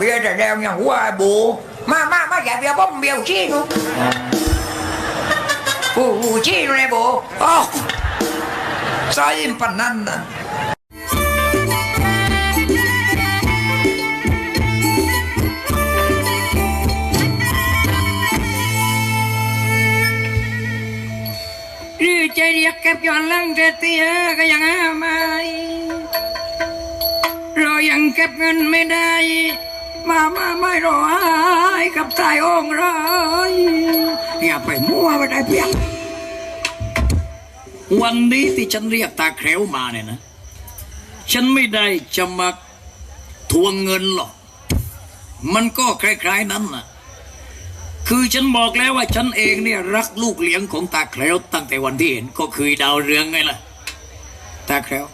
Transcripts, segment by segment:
เบียร์แต่แล้วอย่างหัวบูมามามาอย่าเบียร์ผมเบียร์ชี้หนูบูบูชี้หนูไอ้บูอ๋อใส่ปันนั้นนะรือจเรียกเก็บย้อนหลังเสียทีออก็ยังหาไม่เรายังเก็บเงินไม่ได้ มามาไม่รอหายกับตายองร้อยอย่าไปมั่วไปได้เพียงวันนี้ที่ฉันเรียกตาแคล้วมาเนี่ยนะ ฉันไม่ได้จะมาทวงเงินหรอก มันก็คล้ายๆนั้นนะคือฉันบอกแล้วว่าฉันเองเนี่ยรักลูกเลี้ยงของตาแคล้วตั้งแต่วันที่เห็นก็คือดาวเรืองไงล่ะ ตาแคล้ว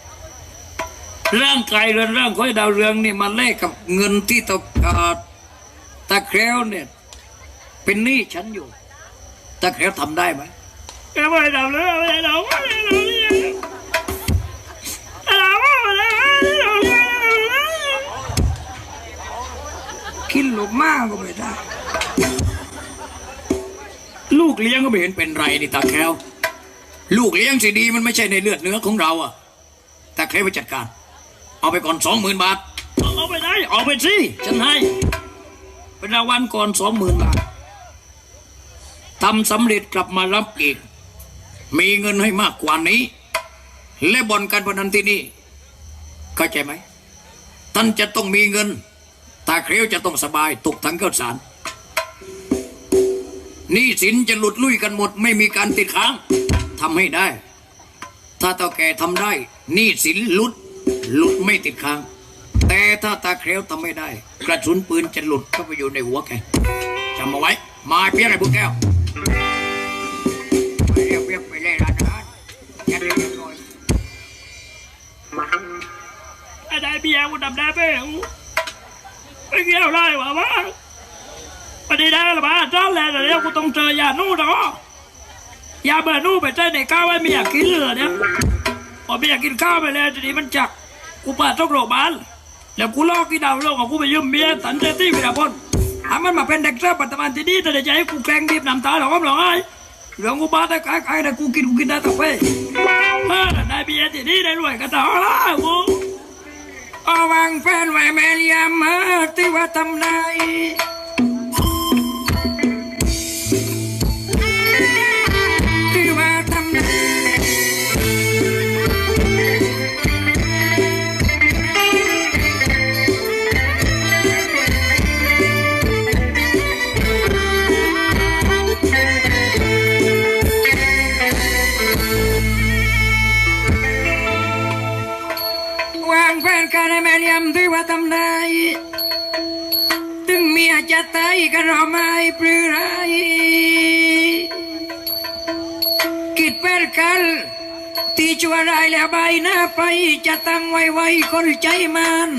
ร่างกายเรือนร่างของไอ้ดาวเรืองนี่มาแลกกับเงินที่ตาอ่าตาแคล้วเนี่ยเป็นหนี้ฉันอยู่ตาแคล้วทำได้ไหมไม่ได้ดาวเรื่องไม่ได้ดาวไม่ได้ดาวเรื่องดาวไม่ได้ดาวเรื่องคิดหลบมากก็ไม่ได้ ลูกเลี้ยงก็ไม่เห็นเป็นไรนี่ตาแควลูกเลี้ยงสิดีมันไม่ใช่ในเลือดเนื้อของเราอะตาแควไปจัดการ เอาไปก่อนสองหมื่นบาท เอาไปได้เอาไปสิฉันให้ เป็นรางวัลก่อนสองหมื่นบาททำสำเร็จกลับมารับอีก มีเงินให้มากกว่านี้ และบ่อนการพนันที่นี่เข้าใจไหมท่านจะต้องมีเงิน ตาเครียวจะต้องสบายตกทั้งข้าวสารหนี้สินจะหลุดลุ่ยกันหมด ไม่มีการติดค้างทำให้ได้ ถ้าเต่าแก่ทำได้หนี้สินหลุด หลุดไม่ติดค้าง แต่ถ้าตาเครียวทำไม่ได้ กระสุนปืนจะหลุดเข้าไปอยู่ในหัวแกจำเอาไว้ มาเพี้ยไอ้พวกแก้วไปเรียกเรียกไปเลยร้านอาหารจะเรียบร้อยไอ้ได้เบียร์กูดำได้ไปหูไปเกี่ยวไรวะวะปฏิได้หรือเปล่าจ้าแหละเดี๋ยวกูต้องเจอยานู่นเนาะยาเบอร์นู่นไปเต้นในข้าวไว้ไม่อยากกินเลยเนี่ยพอไม่อยากกินข้าวไปแล้วทีนี้มันจัก กูเปิดต้องโรงพยาบาลแล้วกูลอกกี่ดาวโลกของกูไปยืมเมียสันเจตี้ไปดาพนหามันมาเป็นเด็กเสิร์ฟปัตตานีที่นี่แต่จะให้กูแกล้งดีบน้ำตาหรอกครับหรอกไอ้เรื่องกูบ้าได้ใครใครได้กูกินกูกินได้แต่เฟ้เมื่อได้เบียร์ที่นี่ได้รวยก็ต่อละกูอาวังแฟนไว้แม่เลี้ยมมาที่ว่าทำได้ วนการแม่เลี้ยมที่ว่าทำได้ถึงเมียจะตายก็รอไม่ปลื้ไรกิดเป็นกันที่ชั่วร้ายแล้วใบหน้าไปจะตั้งไว้ไว้คนใจมัน